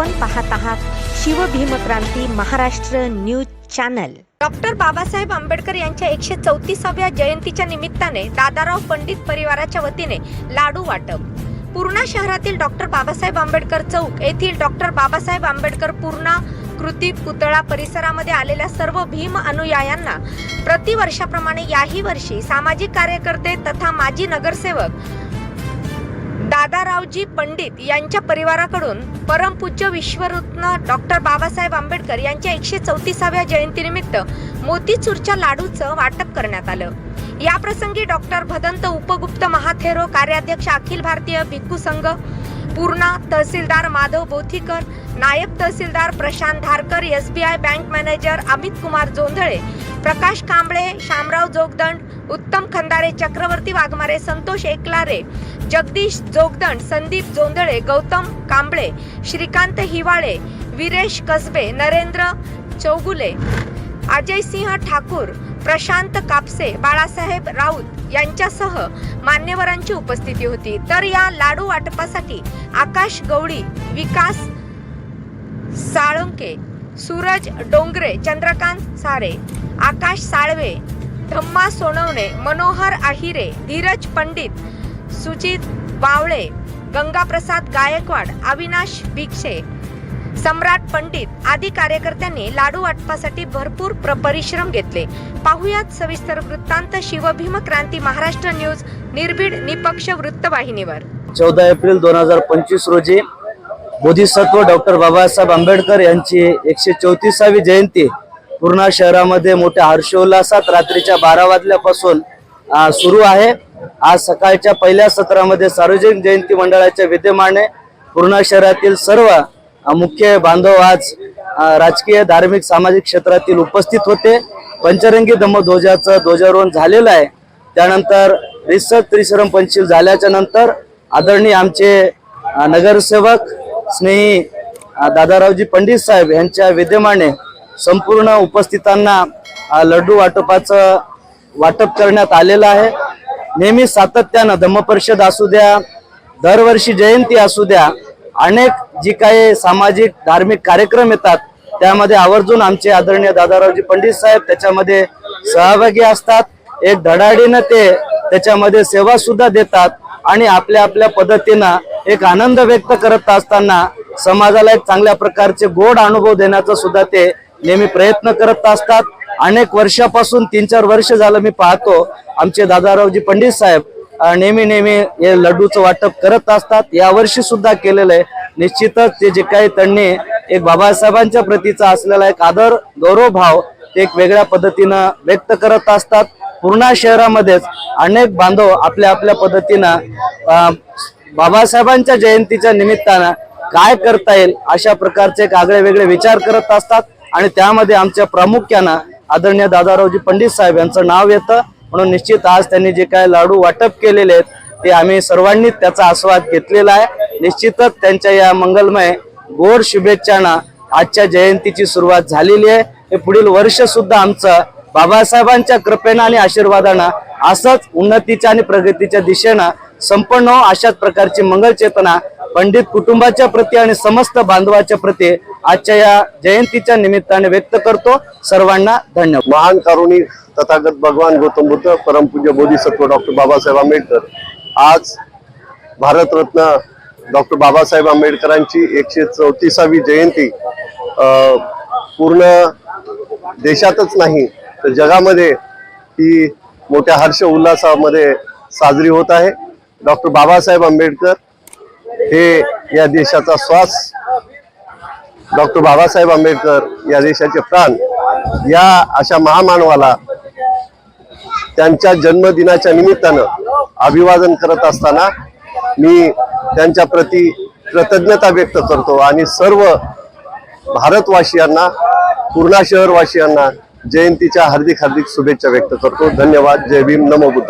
आपण पाहत आहात Shivbhimkranti Maharashtra news channel. Doctor Babasaheb Ambedkar यांच्या एकशे चौतीसाव्या जयंतीच्या निमित्ताने दादाराव पंडित परिवाराच्या वतीने लाडू वाटप. पूर्णा शहरातील डॉक्टर बाबासाहेब आंबेडकर चौक येथील डॉक्टर बाबासाहेब आंबेडकर पूर्णा कृती पुतळा परिसरामध्ये आलेल्या सर्व भीम अनुयायांना प्रतिवर्षाप्रमाणे याही वर्षी सामाजिक कार्यकर्ते तथा माजी नगरसेवक दादारावजी पंडित यांच्या परिवाराकडून परमपूज्य विश्वरत्न डॉक्टर बाबासाहेब आंबेडकर यांच्या एकशे चौतीसाव्या जयंतीनिमित्त मोतीचूरच्या लाडूचं वाटप करण्यात आलं. या प्रसंगी डॉक्टर भदंत उपगुप्त महाथेरो कार्याध्यक्ष अखिल भारतीय भिक्खू संघ पूर्णा तहसीलदार माधव बोथीकर नायब तहसीलदार Prashant Dharkar S B I bank manager Amit Kumar Jondhale Prakash Kamble Shamrao Jogdand Uttam Khandare Chakravarti Waghmare Santosh एकलारे Jagdish Jogdand Sandeep Jondhale Gautam Kamble Shrikant Hiwale Viresh कसबे नरेंद्र चौगुले अजय सिंह ठाकूर प्रशांत कापसे बाळासाहेब राऊत यांच्यासह मान्यवरांची उपस्थिती होती. तर या लाडू वाटपासाठी आकाश गवळी विकास साळुंके सूरज डोंगरे चंद्रकांत सारे आकाश साळवे धम्मा सोनवणे मनोहर आहिरे धीरज पंडित सुजित बावळे गंगाप्रसाद गायकवाड अविनाश भिक्षे सम्राट पंडित आदी कार्यकर्त्यांनी लाडू वाटपासाठी भरपूर प्र- परिश्रम घेतले. पाहुयात सविस्तर वृत्तांत शिवभीम क्रांती महाराष्ट्र न्यूज निर्भीड निपक्ष वृत्तवाहिनीवर. चौदा एप्रिल दोन हजार पंचवीस रोजी बोधिसत्व डॉक्टर बाबासाहेब आंबेडकर यांची एकशे चौतीसावी जयंती पूर्णा शहरामध्ये मोठ्या हर्षोल्लासात रात्रीच्या बारा वाजल्यापासून सुरू आहे. आज सकाळच्या पहिल्या सत्रामध्ये सार्वजनिक जयंती मंडळाच्या विद्यमाने पूर्णा शहरातील सर्व मुख्य बांधव आज राजकीय धार्मिक सामाजिक क्षेत्रातील उपस्थित होते. पंचरंगी धम्मध्वजाचं ध्वजारोहण झालेलं आहे. त्यानंतर रिसर्च त्रिशरम पंचशील झाल्याच्यानंतर आदरणीय आमचे नगरसेवक स्नेही दादारावजी पंडित साहेब यांच्या विद्यमाने संपूर्ण उपस्थितांना लड्डू वाटपाचं वाटप करण्यात आलेलं आहे. नेहमी सातत्यानं धम्मपरिषद असू द्या दरवर्षी जयंती असू द्या अनेक जी काही सामाजिक धार्मिक कार्यक्रम येतात त्यामध्ये आवर्जून आमचे आदरणीय दादारावजी पंडित साहेब त्याच्यामध्ये सहभागी असतात. एक धडाडीनं ते त्याच्यामध्ये सेवा सुद्धा देतात आणि आपल्या आपल्या पद्धतीनं एक आनंद व्यक्त करत असताना समाजाला एक चांगल्या प्रकारचे गोड अनुभव देण्याचा सुद्धा ते नेहमी प्रयत्न करत असतात. अनेक वर्षापासून तीन चार वर्ष झालं मी पाहतो आमचे दादारावजी पंडित साहेब नेहमी नेहमी हे लड्डूचं वाटप करत असतात. यावर्षी सुद्धा केलेलं आहे. निश्चितच ते जे काही त्यांनी एक बाबासाहेबांच्या प्रतीचा असलेला एक आदर गौरव भाव ते एक वेगळ्या पद्धतीनं व्यक्त करत असतात. पूर्णा शहरामध्येच अनेक बांधव आपल्या आपल्या पद्धतीनं बाबासाहेबांच्या जयंतीच्या निमित्तानं काय करता येईल अशा प्रकारचे एक आगळे वेगळे विचार करत असतात. आणि त्यामध्ये आमच्या प्रामुख्यानं आदरणीय दादारावजी पंडित साहेब यांचं नाव येतं. म्हणून निश्चित आज त्यांनी जे काय लाडू वाटप केलेले आहेत ते आम्ही सर्वांनी त्याचा आस्वाद घेतलेला आहे. निश्चितच त्यांच्या या मंगलमय गोड शुभेच्छांना आजच्या जयंतीची सुरुवात झालेली आहे. हे पुढील वर्ष सुद्धा आमचं बाबासाहेबांच्या कृपेनं आणि आशीर्वादानं असंच उन्नतीच्या आणि प्रगतीच्या दिशेनं संपन्न अशाच प्रकारची मंगल चेतना पंडित कुटुंबाच्या प्रती आणि समस्त बांधवाच्या प्रती आजच्या या जयंतीच्या निमित्ताने व्यक्त करतो. सर्वांना धन्यवाद. महान कारुणी तथागत भगवान गौतम बुद्ध परमपूज्य बोधिसत्व डॉक्टर बाबासाहेब आंबेडकर. आज भारतरत्न डॉक्टर बाबासाहेब आंबेडकरांची एकशे चौतीसावी जयंती पूर्ण देशातच नाही तर जगामध्ये ही मोठ्या हर्ष उल्हासामध्ये साजरी होत आहे. डॉक्टर बाबासाहेब आंबेडकर हे या देशाचा श्वास डॉक्टर बाबासाहेब आंबेडकर या देशाचे प्राण या अशा महामानवाला त्यांच्या जन्मदिनाच्या निमित्तानं अभिवादन करत असताना मी त्यांच्या प्रती कृतज्ञता व्यक्त करतो आणि सर्व भारतवासियांना पूर्णा शहरवासियांना जयंतीच्या हार्दिक हार्दिक शुभेच्छा व्यक्त करतो. धन्यवाद. जय भीम. नमो बुद्ध.